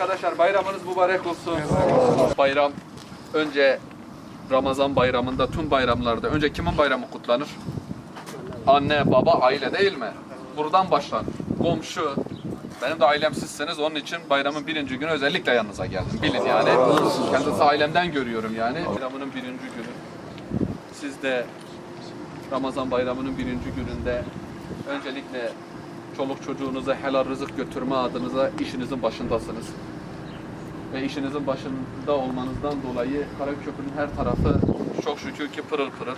Arkadaşlar bayramınız mübarek olsun. Bayram önce Ramazan bayramında tüm bayramlarda önce kimin bayramı kutlanır? Anne, baba, aile değil mi? Buradan başlanır. Komşu, benim de ailem sizseniz onun için bayramın birinci günü özellikle yanınıza geldim. Bilin yani. Kendisi ailemden görüyorum yani. Bayramının birinci günü. Siz de Ramazan bayramının birinci gününde öncelikle çoluk çocuğunuza helal rızık götürme adınıza işinizin başındasınız. Ve işinizin başında olmanızdan dolayı Karaköprü'nün her tarafı çok şükür ki pırıl pırıl.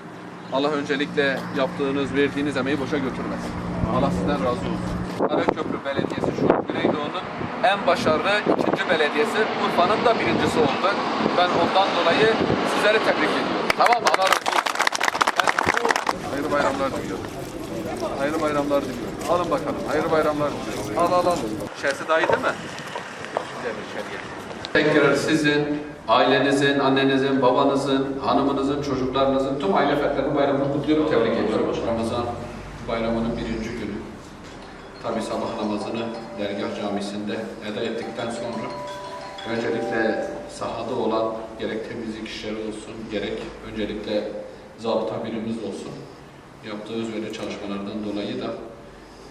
Allah öncelikle yaptığınız, verdiğiniz emeği boşa götürmesin. Allah sizden razı olsun. Karaköprü Belediyesi şu Güneydoğu'nun en başarılı ikinci belediyesi. Urfa'nın da birincisi oldu. Ben ondan dolayı sizleri tebrik ediyorum. Tamam mı? Allah razı olsun. Hayırlı bayramlar diliyorum. Hayırlı bayramlar diliyorum. Alın bakalım. Hayırlı bayramlar diliyorum. Al al al. İçerisi daha iyi değil mi? İçeriye. Tekrar sizin, ailenizin, annenizin, babanızın, hanımınızın, çocuklarınızın, tüm aile fertlerinin bayramını kutluyorum, tebrik ediyorum. Ramazan bayramının birinci günü. Tabi sabah namazını dergah camisinde eda ettikten sonra öncelikle sahada olan gerek temizlik işleri olsun, gerek öncelikle zabıta birimiz olsun. Yaptığı özveri çalışmalardan dolayı da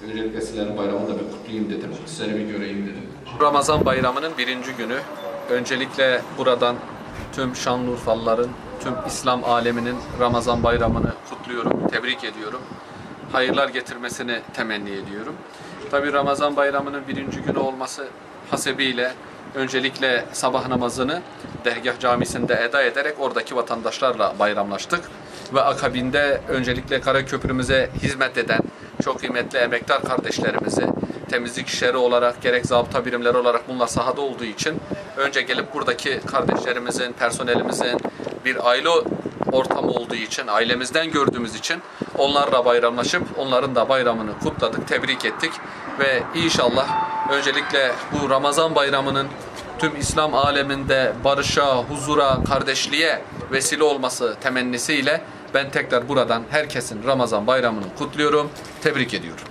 öncelikle sizlerin bayramını da bir kutlayayım dedim. Sizleri bir göreyim dedim. Ramazan bayramının birinci günü. Öncelikle buradan tüm Şanlıurfalıların, tüm İslam aleminin Ramazan bayramını kutluyorum, tebrik ediyorum. Hayırlar getirmesini temenni ediyorum. Tabi Ramazan bayramının birinci günü olması hasebiyle öncelikle sabah namazını dergah camisinde eda ederek oradaki vatandaşlarla bayramlaştık. Ve akabinde öncelikle Karaköprümüze hizmet eden çok kıymetli emektar kardeşlerimizi temizlik işleri olarak gerek zabıta birimleri olarak bunlar sahada olduğu için önce gelip buradaki kardeşlerimizin, personelimizin bir aile ortamı olduğu için, ailemizden gördüğümüz için onlarla bayramlaşıp onların da bayramını kutladık, tebrik ettik ve inşallah öncelikle bu Ramazan bayramının tüm İslam aleminde barışa, huzura, kardeşliğe vesile olması temennisiyle ben tekrar buradan herkesin Ramazan bayramını kutluyorum, tebrik ediyorum.